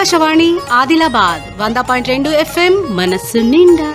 ఆకాశవాణి ఆదిలాబాద్ వంద పాయింట్ రెండు ఎఫ్ఎం మనస్సు నిండా.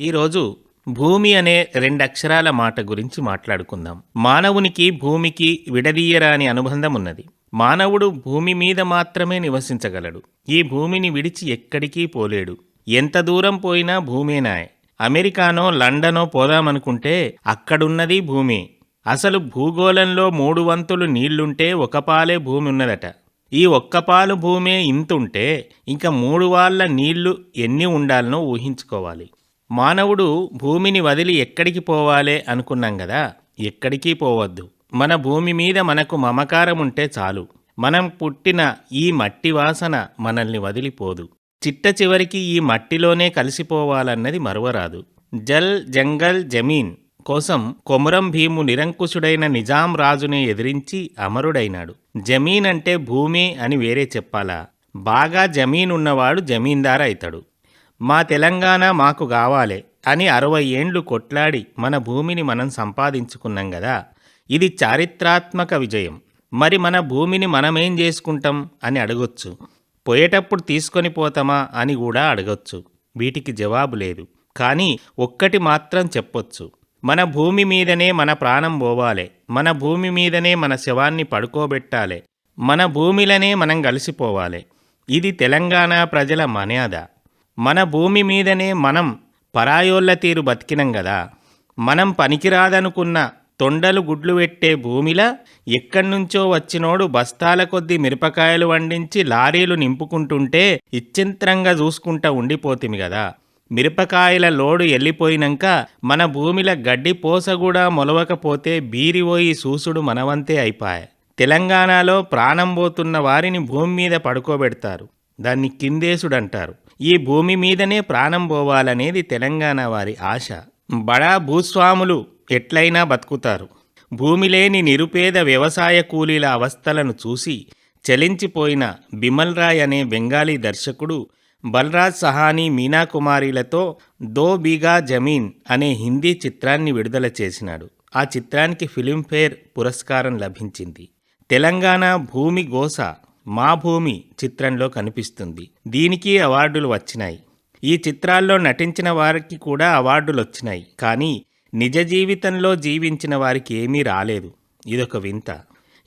ఈరోజు భూమి అనే రెండక్షరాల మాట గురించి మాట్లాడుకుందాం. మానవునికి భూమికి విడదీయరాని అనుబంధం ఉన్నది మానవుడు భూమి మీద మాత్రమే నివసించగలడు. ఈ భూమిని విడిచి ఎక్కడికి పోలేడు. ఎంత దూరం పోయినా భూమేనాయ్. అమెరికానో లండనో పోదామనుకుంటే అక్కడున్నది భూమి. అసలు భూగోళంలో మూడు వంతులు నీళ్ళుంటే ఒకపాలే భూమి ఉన్నదట. ఈ ఒక్క పాలు భూమే ఇంతుంటే ఇంకా మూడు వాళ్ళ నీళ్ళు ఎన్ని ఉండాలనో ఊహించుకోవాలి. మానవుడు భూమిని వదిలి ఎక్కడికి పోవాలే అనుకున్నాం కదా ఎక్కడికి పోవద్దు. మన భూమి మీద మనకు మమకారం ఉంటే చాలు. మనం పుట్టిన ఈ మట్టి వాసన మనల్ని వదిలిపోదు. చిట్ట చివరికి ఈ మట్టిలోనే కలిసిపోవాలన్నది మరువరాదు. జల్ జంగల్ జమీన్ కోసం కొమరం భీము నిరంకుశుడైన నిజాం రాజుని ఎదిరించి అమరుడైనాడు. జమీన్ అంటే భూమి అని వేరే చెప్పాలా? బాగా జమీన్ ఉన్నవాడు జమీందార్ అవుతాడు మా తెలంగాణ మాకు కావాలే అని అరవై ఏండ్లు కొట్లాడి మన భూమిని మనం సంపాదించుకున్నాం కదా ఇది చారిత్రాత్మక విజయం. మరి మన భూమిని మనమేం చేసుకుంటాం అని అడగొచ్చు. పోయేటప్పుడు తీసుకొని పోతామా అని కూడా అడగొచ్చు. వీటికి జవాబు లేదు. కానీ ఒక్కటి మాత్రం చెప్పొచ్చు. మన భూమి మీదనే మన ప్రాణం పోవాలే. మన భూమి మీదనే మన శవాన్ని పడుకోబెట్టాలే. మన భూమిలనే మనం కలిసిపోవాలి. ఇది తెలంగాణ ప్రజల మర్యాద. మన భూమి మీదనే మనం పరాయోళ్ళ తీరు బతికినం కదా. మనం పనికిరాదనుకున్న తొండలు గుడ్లు పెట్టే భూమిలా ఎక్కడ్నుంచో వచ్చినోడు బస్తాల కొద్దీ మిరపకాయలు వండించి లారీలు నింపుకుంటుంటే ఇచ్చింత్రంగా చూసుకుంటా ఉండిపోతిమి కదా. మిరపకాయల లోడు వెళ్ళిపోయినాక మన భూమిల గడ్డి పోస కూడా మొలవకపోతే బీరిపోయి సూసుడు మనవంతే అయిపాయ. తెలంగాణలో ప్రాణం పోతున్న వారిని భూమి మీద పడుకోబెడతారు. దాన్ని కిందేసుడంటారు ఈ భూమి మీదనే ప్రాణం పోవాలనేది తెలంగాణ వారి ఆశ. బడా భూస్వాములు ఎట్లయినా బతుకుతారు. భూమి లేని నిరుపేద వ్యవసాయ కూలీల అవస్థలను చూసి చలించిపోయిన బిమల్ రాయ్ అనే బెంగాలీ దర్శకుడు బలరాజ్ సహానీ మీనాకుమారిలతో దో బీగా జమీన్ అనే హిందీ చిత్రాన్ని విడుదల చేసినాడు. ఆ చిత్రానికి ఫిలింఫేర్ పురస్కారం లభించింది. తెలంగాణ భూమి గోస మా భూమి చిత్రంలో కనిపిస్తుంది. దీనికి అవార్డులు వచ్చినాయి. ఈ చిత్రాల్లో నటించిన వారికి కూడా అవార్డులు వచ్చినాయి. కానీ నిజ జీవితంలో జీవించిన వారికి ఏమీ రాలేదు. ఇదొక వింత.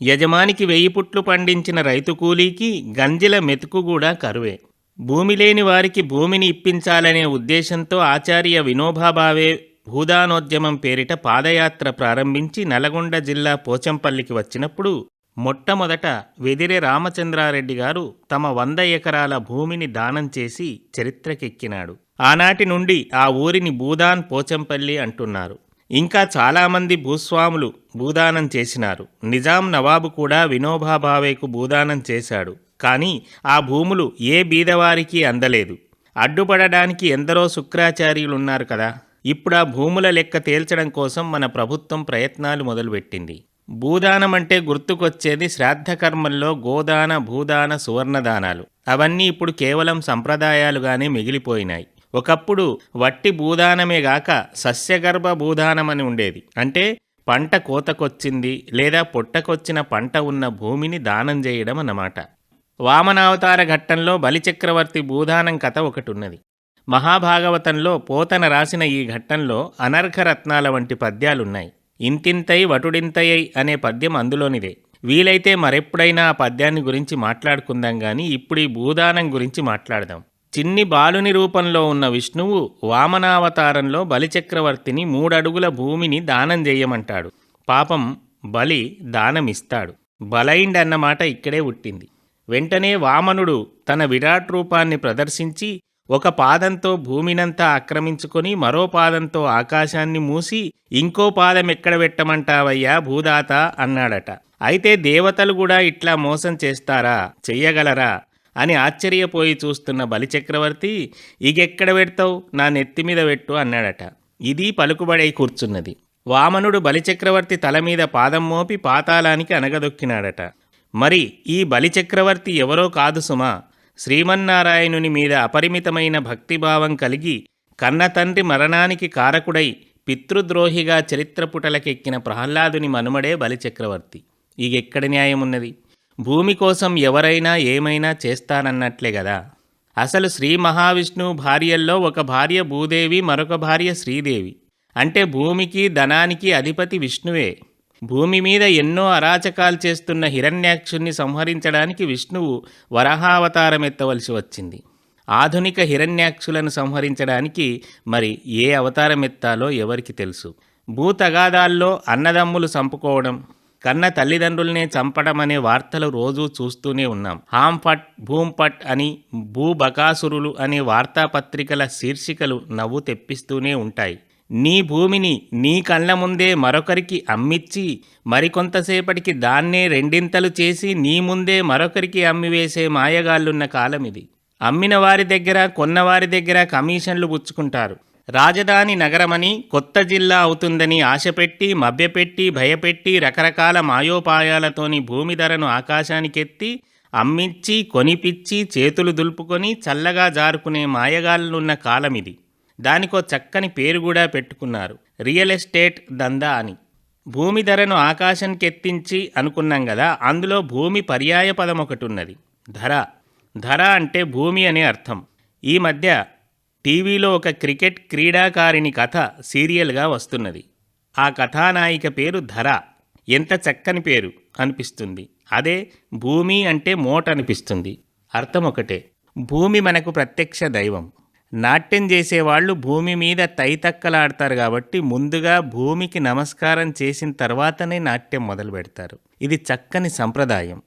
యజమానికి వెయ్యి పుట్లు పండించిన రైతు కూలీకి గంజిల మెతుకు కూడా కరువే. భూమి లేని వారికి భూమిని ఇప్పించాలనే ఉద్దేశంతో ఆచార్య వినోబాభావే భూదానోద్యమం పేరిట పాదయాత్ర ప్రారంభించి నల్గొండ జిల్లా పోచంపల్లికి వచ్చినప్పుడు మొట్టమొదట వెదిరే రామచంద్రారెడ్డి గారు తమ వంద ఎకరాల భూమిని దానం చేసి చరిత్రకెక్కినాడు. ఆనాటి నుండి ఆ ఊరిని భూదాన్ పోచంపల్లి అంటున్నారు. ఇంకా చాలామంది భూస్వాములు భూదానం చేసినారు. నిజాం నవాబు కూడా వినోబాభావేకు భూదానం చేశాడు. కానీ ఆ భూములు ఏ బీదవారికి అందలేదు. అడ్డుపడడానికి ఎందరో శుక్రాచార్యులున్నారు కదా. ఇప్పుడు ఆ భూముల లెక్క తేల్చడం కోసం మన ప్రభుత్వం ప్రయత్నాలు మొదలుపెట్టింది. భూదానం అంటే గుర్తుకొచ్చేది శ్రాద్ధకర్మల్లో గోదాన భూదాన సువర్ణదానాలు. అవన్నీ ఇప్పుడు కేవలం సంప్రదాయాలుగానే మిగిలిపోయినాయి. ఒకప్పుడు వట్టి భూదానమే గాక సస్యగర్భ భూదానమని ఉండేది. అంటే పంట కోతకొచ్చింది లేదా పొట్టకొచ్చిన పంట ఉన్న భూమిని దానం చేయడం అన్నమాట. వామనావతార ఘట్టంలో బలిచక్రవర్తి భూదానం కథ ఒకటి ఉన్నది మహాభాగవతంలో పోతన రాసిన ఈ ఘట్టంలో అనర్ఘరత్నాల వంటి పద్యాలున్నాయి. ఇంతింతై వటుడింతయై అనే పద్యం అందులోనిదే. వీలైతే మరెప్పుడైనా ఆ పద్యాన్ని గురించి మాట్లాడుకుందాం గాని ఇప్పుడు ఈ భూదానం గురించి మాట్లాడదాం. చిన్ని బాలుని రూపంలో ఉన్న విష్ణువు వామనావతారంలో బలిచక్రవర్తిని మూడడుగుల భూమిని దానం చేయమంటాడు పాపం బలి దానమిస్తాడు. బలైండ్ అన్నమాట ఇక్కడే పుట్టింది వెంటనే వామనుడు తన విరాట్ రూపాన్ని ప్రదర్శించి ఒక పాదంతో భూమినంతా ఆక్రమించుకొని మరో పాదంతో ఆకాశాన్ని మూసి ఇంకో పాదం ఎక్కడ పెట్టమంటావయ్యా భూదాత అన్నాడట. అయితే దేవతలు కూడా ఇట్లా మోసం చేస్తారా? చెయ్యగలరా? అని ఆశ్చర్యపోయి చూస్తున్న బలిచక్రవర్తి ఇగెక్కడ పెడతావు? నా నెత్తి మీద పెట్టు అన్నాడట. ఇది పలుకుబడై కూర్చున్నది. వామనుడు బలిచక్రవర్తి తల మీద పాదం మోపి పాతాళానికి అనగదొక్కినాడట. మరి ఈ బలిచక్రవర్తి ఎవరో కాదు సుమా. శ్రీమన్నారాయణుని మీద అపరిమితమైన భక్తిభావం కలిగి కన్న తండ్రి మరణానికి కారకుడై పితృద్రోహిగా చరిత్ర పుటలకెక్కిన ప్రహ్లాదుని మనుమడే బలిచక్రవర్తి. ఇగెక్కడ న్యాయం ఉన్నది భూమి కోసం ఎవరైనా ఏమైనా చేస్తానన్నట్లే కదా అసలు శ్రీ మహావిష్ణువు భార్యల్లో ఒక భార్య భూదేవి మరొక భార్య శ్రీదేవి. అంటే భూమికి ధనానికి అధిపతి విష్ణువే. భూమి మీద ఎన్నో అరాచకాలు చేస్తున్న హిరణ్యాక్షుణ్ణి సంహరించడానికి విష్ణువు వరహావతారం ఎత్తవలసి వచ్చింది. ఆధునిక హిరణ్యాక్షులను సంహరించడానికి మరి ఏ అవతారం ఎత్తాలో ఎవరికి తెలుసు? భూతగాదాల్లో అన్నదమ్ములు చంపుకోవడం కన్న తల్లిదండ్రులనే చంపడం అనే వార్తలు రోజూ చూస్తూనే ఉన్నాం. హాంఫట్ భూంపట్ అని భూబకాసురులు అనే వార్తాపత్రికల శీర్షికలు నవ్వు తెప్పిస్తూనే ఉంటాయి. నీ భూమిని నీ కళ్ళ ముందే మరొకరికి అమ్మిచ్చి మరికొంతసేపటికి దాన్నే రెండింతలు చేసి నీ ముందే మరొకరికి అమ్మివేసే మాయగాళ్ళున్న కాలం ఇది. అమ్మిన వారి దగ్గర కొన్నవారి దగ్గర కమిషన్లు పుచ్చుకుంటారు రాజధాని నగరమని కొత్త జిల్లా అవుతుందని ఆశపెట్టి మభ్యపెట్టి భయపెట్టి రకరకాల మాయోపాయాలతోని భూమి ధరను ఆకాశానికెత్తి అమ్మించి కొనిపిచ్చి చేతులు దులుపుకొని చల్లగా జారుకునే మాయగాళ్ళున్న కాలమిది దానికో చక్కని పేరు కూడా పెట్టుకున్నారు. రియల్ ఎస్టేట్ దందా అని. భూమి ధరను ఆకాశానికెత్తించి అనుకున్నాం కదా అందులో భూమి పర్యాయ పదం ఒకటి ఉన్నది ధర. ధర అంటే భూమి అనే అర్థం. ఈ మధ్య టీవీలో ఒక క్రికెట్ క్రీడాకారిణి కథ సీరియల్గా వస్తున్నది. ఆ కథానాయిక పేరు ధర. ఎంత చక్కని పేరు అనిపిస్తుంది. అదే భూమి అంటే మోట అనిపిస్తుంది అర్థం ఒకటే. భూమి మనకు ప్రత్యక్ష దైవం. నాట్యం చేసేవాళ్ళు భూమి మీద తైతక్కలాడతారు కాబట్టి ముందుగా భూమికి నమస్కారం చేసిన తర్వాతనే నాట్యం మొదలు పెడతారు. ఇది చక్కని సంప్రదాయం.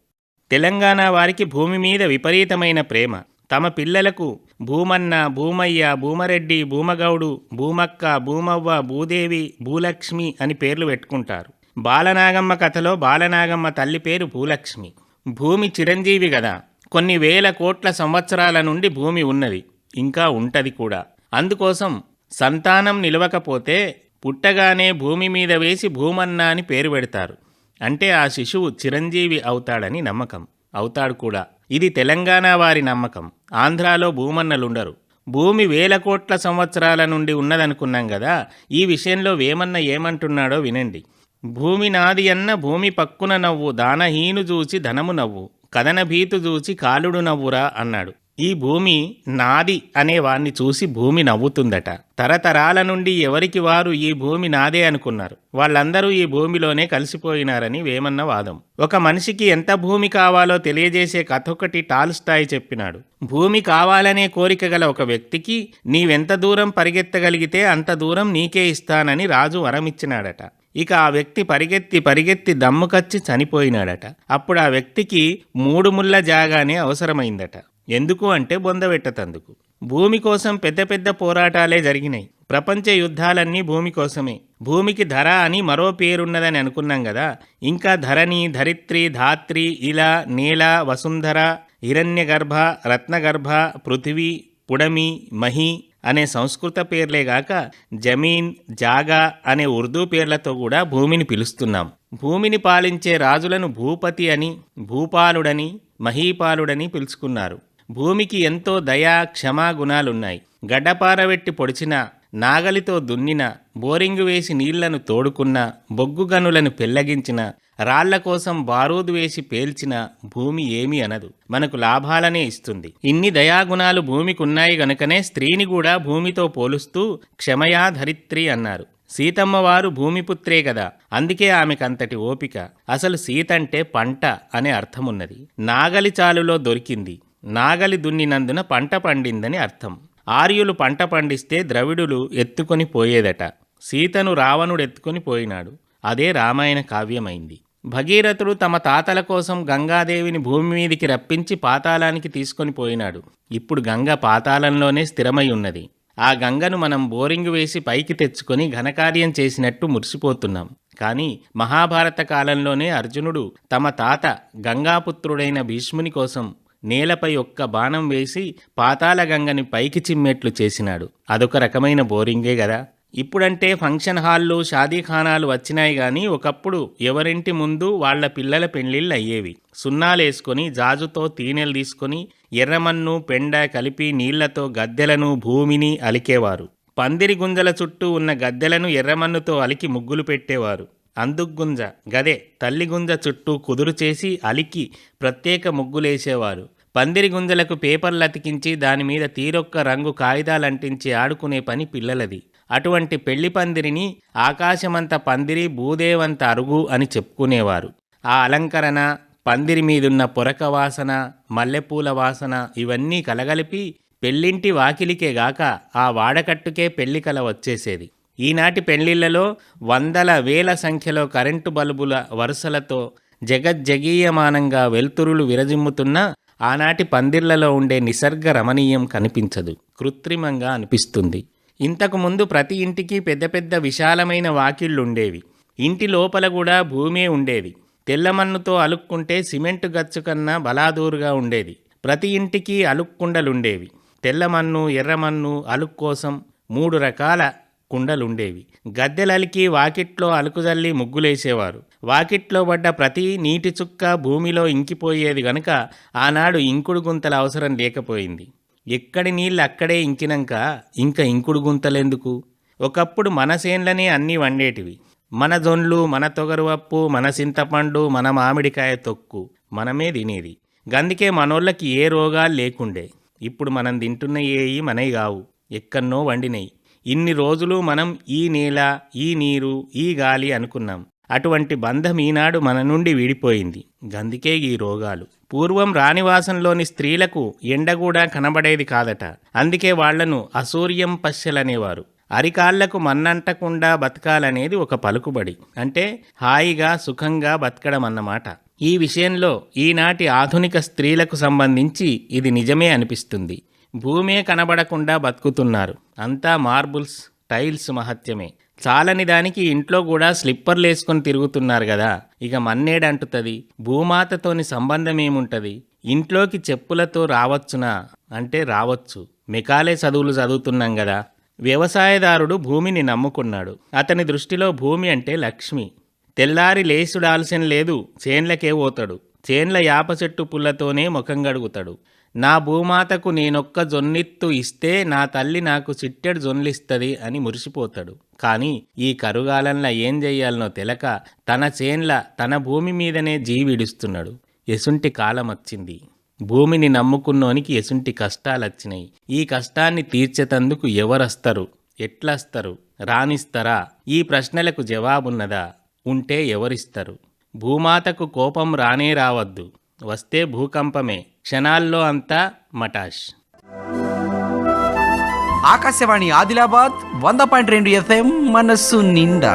తెలంగాణ వారికి భూమి మీద విపరీతమైన ప్రేమ. తమ పిల్లలకు భూమన్న భూమయ్య భూమరెడ్డి భూమగౌడు భూమక్క భూమవ్వ భూదేవి భూలక్ష్మి అని పేర్లు పెట్టుకుంటారు. బాలనాగమ్మ కథలో బాలనాగమ్మ తల్లి పేరు భూలక్ష్మి. భూమి చిరంజీవి కదా కొన్ని వేల కోట్ల సంవత్సరాల నుండి భూమి ఉన్నది. ఇంకా ఉంటది కూడా. అందుకోసం సంతానం నిలవకపోతే పుట్టగానే భూమి మీద వేసి భూమన్న అని పేరు పెడతారు. అంటే ఆ శిశువు చిరంజీవి అవుతాడని నమ్మకం. అవుతాడు కూడా. ఇది తెలంగాణ వారి నమ్మకం. ఆంధ్రాలో భూమన్నలుండరు. భూమి వేల కోట్ల సంవత్సరాల నుండి ఉన్నదనుకున్నాం కదా ఈ విషయంలో వేమన్న ఏమంటున్నాడో వినండి. భూమి నాది అన్న భూమి పక్కున నవ్వు దానహీను చూచి ధనము నవ్వు కథన భీతు చూచి కాలుడు నవ్వురా అన్నాడు. ఈ భూమి నాది అనేవాణ్ణి చూసి భూమి నవ్వుతుందట. తరతరాల నుండి ఎవరికి వారు ఈ భూమి నాదే అనుకున్నారు. వాళ్ళందరూ ఈ భూమిలోనే కలిసిపోయినారని వేమన్న వాదం. ఒక మనిషికి ఎంత భూమి కావాలో తెలియజేసే కథ ఒకటి టాల్స్టాయ్ చెప్పినాడు. భూమి కావాలనే కోరిక గల ఒక వ్యక్తికి నీవెంత దూరం పరిగెత్తగలిగితే అంత దూరం నీకే ఇస్తానని రాజు వరమిచ్చినాడట. ఇక ఆ వ్యక్తి పరిగెత్తి పరిగెత్తి దమ్ముకచ్చి చనిపోయినాడట. అప్పుడు ఆ వ్యక్తికి మూడు ముళ్ళ జాగానే అవసరమైందట. ఎందుకు అంటే బొందబెట్టతందుకు భూమి కోసం పెద్ద పెద్ద పోరాటాలే జరిగినాయి. ప్రపంచ యుద్ధాలన్నీ భూమి కోసమే. భూమికి ధర అని మరో పేరున్నదని అనుకున్నాం కదా ఇంకా ధరణి ధరిత్రి ధాత్రి ఇలా నేల వసుంధర హిరణ్యగర్భ రత్నగర్భ పృథివీ పుడమి మహి అనే సంస్కృత పేర్లేగాక జమీన్ జాగా అనే ఉర్దూ పేర్లతో కూడా భూమిని పిలుస్తున్నాం. భూమిని పాలించే రాజులను భూపతి అని భూపాలుడని మహీపాలుడని పిలుచుకున్నారు. భూమికి ఎంతో దయా క్షమా గుణాలున్నాయి. గడ్డపారబెట్టి పొడిచిన నాగలితో దున్నిన బోరింగు వేసి నీళ్ళను తోడుకున్న బొగ్గు గనులను పెళ్ళగించిన రాళ్ళ కోసం బారూదు వేసి పేల్చిన భూమి ఏమీ అనదు. మనకు లాభాలనే ఇస్తుంది. ఇన్ని దయాగుణాలు భూమికున్నాయి గనుకనే స్త్రీని కూడా భూమితో పోలుస్తూ క్షమయా ధరిత్రి అన్నారు. సీతమ్మవారు భూమిపుత్రే కదా అందుకే ఆమెకంతటి ఓపిక. అసలు సీతంటే పంట అనే అర్థమున్నది. నాగలి చాలులో దొరికింది. నాగలి దున్నినందున పంట పండిందని అర్థం. ఆర్యులు పంట పండిస్తే ద్రవిడులు ఎత్తుకొని పోయేదట. సీతను రావణుడు ఎత్తుకొని పోయినాడు. అదే రామాయణ కావ్యమైంది. భగీరథుడు తమ తాతల కోసం గంగాదేవిని భూమి మీదికి రప్పించి పాతాళానికి తీసుకొని పోయినాడు. ఇప్పుడు గంగ పాతాళంలోనే స్థిరమై ఉన్నది. ఆ గంగను మనం బోరింగ్ వేసి పైకి తెచ్చుకొని ఘనకార్యం చేసినట్టు మురిసిపోతున్నాం. కానీ మహాభారత కాలంలోనే అర్జునుడు తమ తాత గంగాపుత్రుడైన భీష్ముని కోసం నేలపై ఒక్క బాణం వేసి పాతాళగంగని పైకి చిమ్మేట్లు చేసినాడు. అదొక రకమైన బోరింగే కదా ఇప్పుడంటే ఫంక్షన్ హాళ్ళు షాదీఖానాలు వచ్చినాయి కానీ ఒకప్పుడు ఎవరింటి ముందు వాళ్ళ పిల్లల పెళ్ళిళ్ళు అయ్యేవి. సున్నాలేసుకొని జాజుతో తీనెలు తీసుకొని ఎర్రమన్ను పెండ కలిపి నీళ్ళతో గద్దెలను భూమిని అలికేవారు. పందిరి గుంజల చుట్టూ ఉన్న గద్దెలను ఎర్రమన్నుతో అలికి ముగ్గులు పెట్టేవారు. అందుగుంజ గదే తల్లి గుంజ చుట్టూ కుదురు చేసి అలికి ప్రత్యేక ముగ్గులేసేవారు. పందిరి గుంజలకు పేపర్లు అతికించి దానిమీద తీరొక్క రంగు కాగితాలంటించి ఆడుకునే పని పిల్లలది. అటువంటి పెళ్ళి పందిరిని ఆకాశమంత పందిరి భూదేవంత అరుగు అని చెప్పుకునేవారు. ఆ అలంకరణ పందిరి మీదున్న పొరక వాసన మల్లెపూల వాసన ఇవన్నీ కలగలిపి పెళ్ళింటి వాకిలికే గాక ఆ వాడకట్టుకే పెళ్ళికల వచ్చేసేది. ఈనాటి పెళ్ళిళ్ళలో వందల వేల సంఖ్యలో కరెంటు బల్బుల వరుసలతో జగజ్జగీయమానంగా వెలుతురులు విరజిమ్ముతున్నా ఆనాటి పందిర్లలో ఉండే నిసర్గ రమణీయం కనిపించదు. కృత్రిమంగా అనిపిస్తుంది. ఇంతకుముందు ప్రతి ఇంటికి పెద్ద పెద్ద విశాలమైన వాకిళ్ళుండేవి. ఇంటి లోపల కూడా భూమే ఉండేది. తెల్లమన్నుతో అలుక్కుంటే సిమెంటు గచ్చు కన్నా బలాదూరుగా ఉండేది. ప్రతి ఇంటికి అలుక్కుండలుండేవి. తెల్లమన్ను ఎర్రమన్ను అలుక్ కోసం మూడు రకాల కుండలుండేవి. గద్దెలలికి వాకిట్లో అలుకుజల్లి ముగ్గులేసేవారు. వాకిట్లో పడ్డ ప్రతి నీటి చుక్క భూమిలో ఇంకిపోయేది గనుక ఆనాడు ఇంకుడు గుంతల అవసరం లేకపోయింది. ఎక్కడి నీళ్ళు అక్కడే ఇంకినాక ఇంకా ఇంకుడు గుంతలెందుకు? ఒకప్పుడు మన సేన్లనే అన్నీ వండేటివి. మన జొన్లు మన తొగరువప్పు మన చింతపండు మన మామిడికాయ తొక్కు మనమే తినేది. గందుకే మనోళ్ళకి ఏ రోగాలు లేకుండే. ఇప్పుడు మనం తింటున్న ఏయి మనవి కావు. ఎక్కన్నో వండినయి. ఇన్ని రోజులు మనం ఈ నేల ఈ నీరు ఈ గాలి అనుకున్నాం. అటువంటి బంధం ఈనాడు మన నుండి విడిపోయింది. గందుకే ఈ రోగాలు. పూర్వం రాణివాసంలోని స్త్రీలకు ఎండ కూడా కనబడేది కాదట. అందుకే వాళ్ళను అసూర్యం పశ్యలనేవారు. అరికాళ్ళకు మన్నంటకుండా బతకాలనేది ఒక పలుకుబడి. అంటే హాయిగా సుఖంగా బతకడం అన్నమాట ఈ విషయంలో ఈనాటి ఆధునిక స్త్రీలకు సంబంధించి ఇది నిజమే అనిపిస్తుంది. భూమే కనబడకుండా బతుకుతున్నారు. అంతా మార్బుల్స్ టైల్స్ మహత్యమే. చాలని దానికి ఇంట్లో కూడా స్లిప్పర్లు వేసుకొని తిరుగుతున్నారు కదా ఇక మన్నేడంటుతుంది భూమాతతోని సంబంధం ఏముంటది ఇంట్లోకి చెప్పులతో రావచ్చునా? అంటే రావచ్చు. మెకాలే చదువులు చదువుతున్నాం కదా వ్యవసాయదారుడు భూమిని నమ్ముకున్నాడు. అతని దృష్టిలో భూమి అంటే లక్ష్మి. తెల్లారి లేసుడాల్సిన లేదు చేన్లకే పోతాడు. చేన్ల యాప చెట్టు పుల్లతోనే ముఖం గడుగుతాడు. నా భూమాతకు నేనొక్క జొన్నిత్తు ఇస్తే నా తల్లి నాకు చిట్టెడు జొన్లిస్తుంది అని మురిసిపోతాడు. కానీ ఈ కరుగాలంలో ఏం చెయ్యాలనో తెలక తన చేన్ల తన భూమి మీదనే జీవిడుస్తున్నాడు. ఎసుంటి కాలం వచ్చింది భూమిని నమ్ముకున్నోనికి ఎసుంటి కష్టాలొచ్చినాయి. ఈ కష్టాన్ని తీర్చేతందుకు ఎవరస్తారు? ఎట్లస్తారు? రానిస్తారా ఈ ప్రశ్నలకు జవాబున్నదా? ఉంటే ఎవరిస్తారు? భూమాతకు కోపం రానే రావద్దు. వస్తే భూకంపమే క్షణాల్లో అంతా మటాష్. ఆకాశవాణి ఆదిలాబాద్ వంద పాయింట్ రెండు ఎఫ్ఎం మనస్సు నిండా.